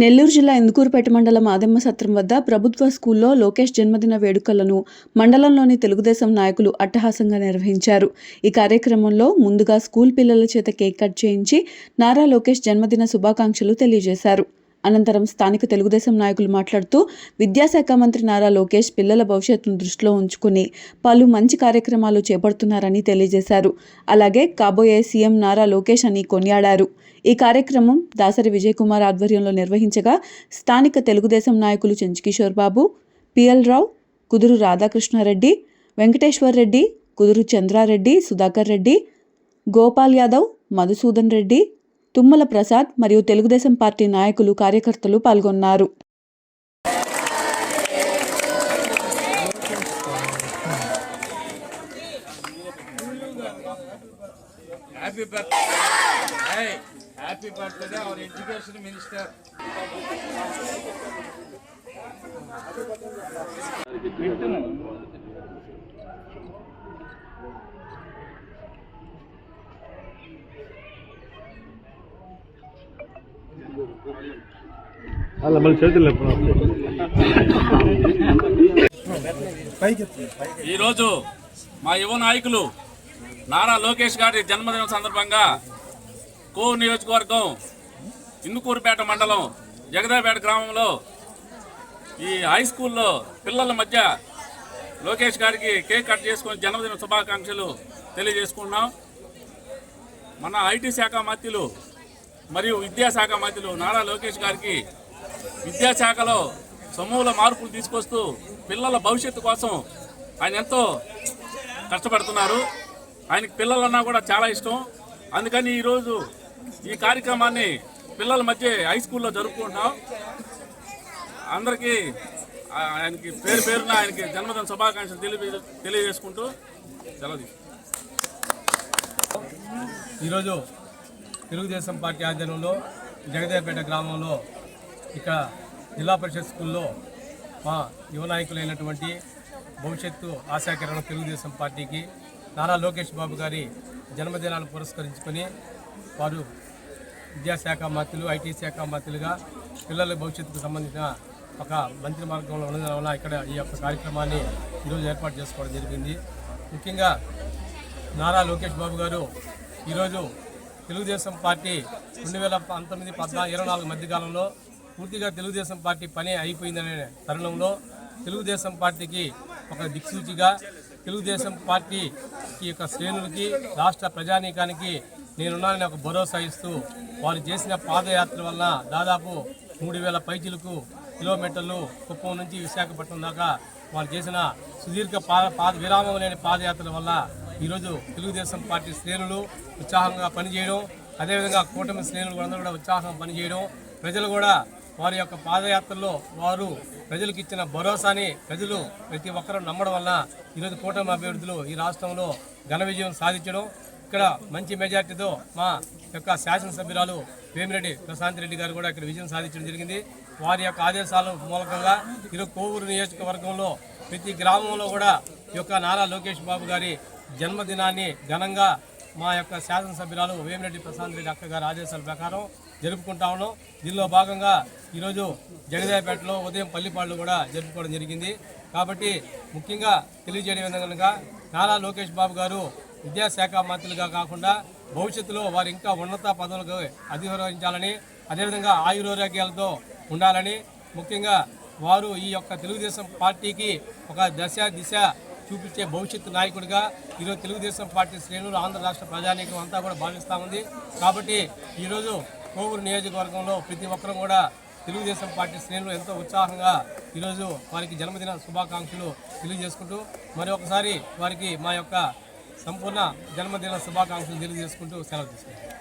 నెల్లూరు జిల్లా ఇందుకూరుపేట మండలం ఆదమ్మ సత్రం వద్ద ప్రభుత్వ స్కూల్లో లోకేష్ జన్మదిన వేడుకలను మండలంలోని తెలుగుదేశం నాయకులు అట్టహాసంగా నిర్వహించారు. ఈ కార్యక్రమంలో ముందుగా స్కూల్ పిల్లల చేత కేక్ కట్ చేయించి నారా లోకేష్ జన్మదిన శుభాకాంక్షలు తెలియజేశారు. అనంతరం స్థానిక తెలుగుదేశం నాయకులు మాట్లాడుతూ విద్యాశాఖ మంత్రి నారా లోకేష్ పిల్లల భవిష్యత్తును దృష్టిలో ఉంచుకుని పలు మంచి కార్యక్రమాలు చేపడుతున్నారని తెలియజేశారు. అలాగే కాబోయే సీఎం నారా లోకేష్ అని కొనియాడారు. ఈ కార్యక్రమం దాసరి విజయ్ కుమార్ ఆధ్వర్యంలో నిర్వహించగా స్థానిక తెలుగుదేశం నాయకులు చెంచుకిషోర్ బాబు పిఎల్ రావు కుదురు రాధాకృష్ణారెడ్డి వెంకటేశ్వర్ రెడ్డి కుదురు చంద్రారెడ్డి సుధాకర్ రెడ్డి గోపాల్ యాదవ్ మధుసూదన్ రెడ్డి తుమ్మల ప్రసాద్ మరియు తెలుగుదేశం పార్టీ నాయకులు కార్యకర్తలు పాల్గొన్నారు. Happy birthday happy birthday our education minister అలా మళ్ళీ చేతులు ఈరోజు మా యువ నాయకులు నారా లోకేష్ గారి జన్మదినం సందర్భంగా కో నియోజకవర్గం ఇందుకూరుపేట మండలం జగదాపేట గ్రామంలో ఈ హై స్కూల్లో పిల్లల మధ్య లోకేష్ గారికి కేక్ కట్ చేసుకొని జన్మదిన శుభాకాంక్షలు తెలియజేసుకుంటున్నాం. మన ఐటీ శాఖ మంత్రులు మరియు విద్యాశాఖ మంత్రులు నారా లోకేష్ గారికి విద్యాశాఖలో సమూల మార్పులు తీసుకొస్తూ పిల్లల భవిష్యత్తు కోసం ఆయన ఎంతో కష్టపడుతున్నారు. ఆయనకి పిల్లలన్నా కూడా చాలా ఇష్టం. అందుకని ఈరోజు ఈ కార్యక్రమాన్ని పిల్లల మధ్య హై స్కూల్లో జరుపుకుంటున్నాం. అందరికీ ఆయనకి పేరు పేరున ఆయనకి జన్మదిన శుభాకాంక్షలు తెలియ తెలియజేసుకుంటూ సెలవు ఈరోజు తెలుగుదేశం పార్టీ ఆధ్వర్యంలో జగదేపేట గ్రామంలో ఇక్కడ జిల్లా పరిషత్ స్కూల్లో మా యువ నాయకులైనటువంటి భవిష్యత్తు ఆశాకిరణం తెలుగుదేశం పార్టీకి నారా లోకేష్ బాబు గారి జన్మదినాన్ని పురస్కరించుకొని వారు విద్యాశాఖ మంత్రులు ఐటీ శాఖ మంత్రులుగా పిల్లల భవిష్యత్తుకు సంబంధించిన ఒక మంత్రి మార్గంలో ఉండడం వల్ల ఇక్కడ ఈ యొక్క కార్యక్రమాన్ని ఈరోజు ఏర్పాటు చేసుకోవడం జరిగింది. ముఖ్యంగా నారా లోకేష్ బాబు గారు ఈరోజు తెలుగుదేశం పార్టీ రెండు వేల పంతొమ్మిది పద్నాలుగు ఇరవై నాలుగు మధ్యకాలంలో పూర్తిగా తెలుగుదేశం పార్టీ పని అయిపోయిందనే తరుణంలో తెలుగుదేశం పార్టీకి ఒక దిక్సూచిగా తెలుగుదేశం పార్టీ ఈ యొక్క శ్రేణులకి రాష్ట్ర ప్రజానీకానికి నేనున్నానని ఒక భరోసా ఇస్తూ వారు చేసిన పాదయాత్ర వలన దాదాపు మూడు వేల పైచిలకు కిలోమీటర్లు కుప్పం నుంచి విశాఖపట్నం దాకా వారు చేసిన సుదీర్ఘ పాద పాద విరామం లేని పాదయాత్రల వల్ల ఈరోజు తెలుగుదేశం పార్టీ శ్రేణులు ఉత్సాహంగా పనిచేయడం అదేవిధంగా కూటమి శ్రేణులు అందరూ కూడా ఉత్సాహంగా పనిచేయడం ప్రజలు కూడా వారి యొక్క పాదయాత్రలో వారు ప్రజలకు ఇచ్చిన భరోసాని ప్రజలు ప్రతి ఒక్కరూ నమ్మడం వల్ల ఈరోజు కూటమి అభివృద్ధులు ఈ రాష్ట్రంలో ఘన విజయం సాధించడం. ఇక్కడ మంచి మెజార్టీతో మా యొక్క శాసనసభ్యురాలు వేమిరెడ్డి ప్రశాంత్ రెడ్డి గారు కూడా ఇక్కడ విజయం సాధించడం జరిగింది. వారి యొక్క ఆదేశాల మూలకంగా ఇరు కోవూరు నియోజకవర్గంలో ప్రతి గ్రామంలో కూడా ఈ యొక్క నారా లోకేష్ బాబు గారి జన్మదినాన్ని ఘనంగా మా యొక్క శాసనసభ్యురాలు వేమిరెడ్డి ప్రశాంత్ రెడ్డి అక్క గారి ఆదేశాల ప్రకారం జరుపుకుంటా ఉన్నాం. దీనిలో భాగంగా ఈరోజు జగదాయపేటలో ఉదయం పల్లిపాళ్ళు కూడా జరుపుకోవడం జరిగింది. కాబట్టి ముఖ్యంగా తెలియజేయడం ఏంటనగా నారా లోకేష్ బాబు గారు విద్యాశాఖ మంత్రులుగా కాకుండా భవిష్యత్తులో వారు ఇంకా ఉన్నత పదవులకు అధిరోహించాలని అదేవిధంగా ఆయురోగ్యాలతో ఉండాలని ముఖ్యంగా వారు ఈ యొక్క తెలుగుదేశం పార్టీకి ఒక దశ దిశ చూపించే భవిష్యత్తు నాయకుడిగా ఈరోజు తెలుగుదేశం పార్టీ శ్రేణులు ఆంధ్ర రాష్ట్ర ప్రజానీకం అంతా కూడా భావిస్తూ ఉంది. కాబట్టి ఈరోజు కోవూరు నియోజకవర్గంలో ప్రతి ఒక్కరూ కూడా తెలుగుదేశం పార్టీ శ్రేణులు ఎంతో ఉత్సాహంగా ఈరోజు వారికి జన్మదిన శుభాకాంక్షలు తెలియజేసుకుంటూ మరి ఒకసారి వారికి మా యొక్క సంపూర్ణ జన్మదిన శుభాకాంక్షలు తెలియజేసుకుంటూ సెలవు తీసుకుంటాం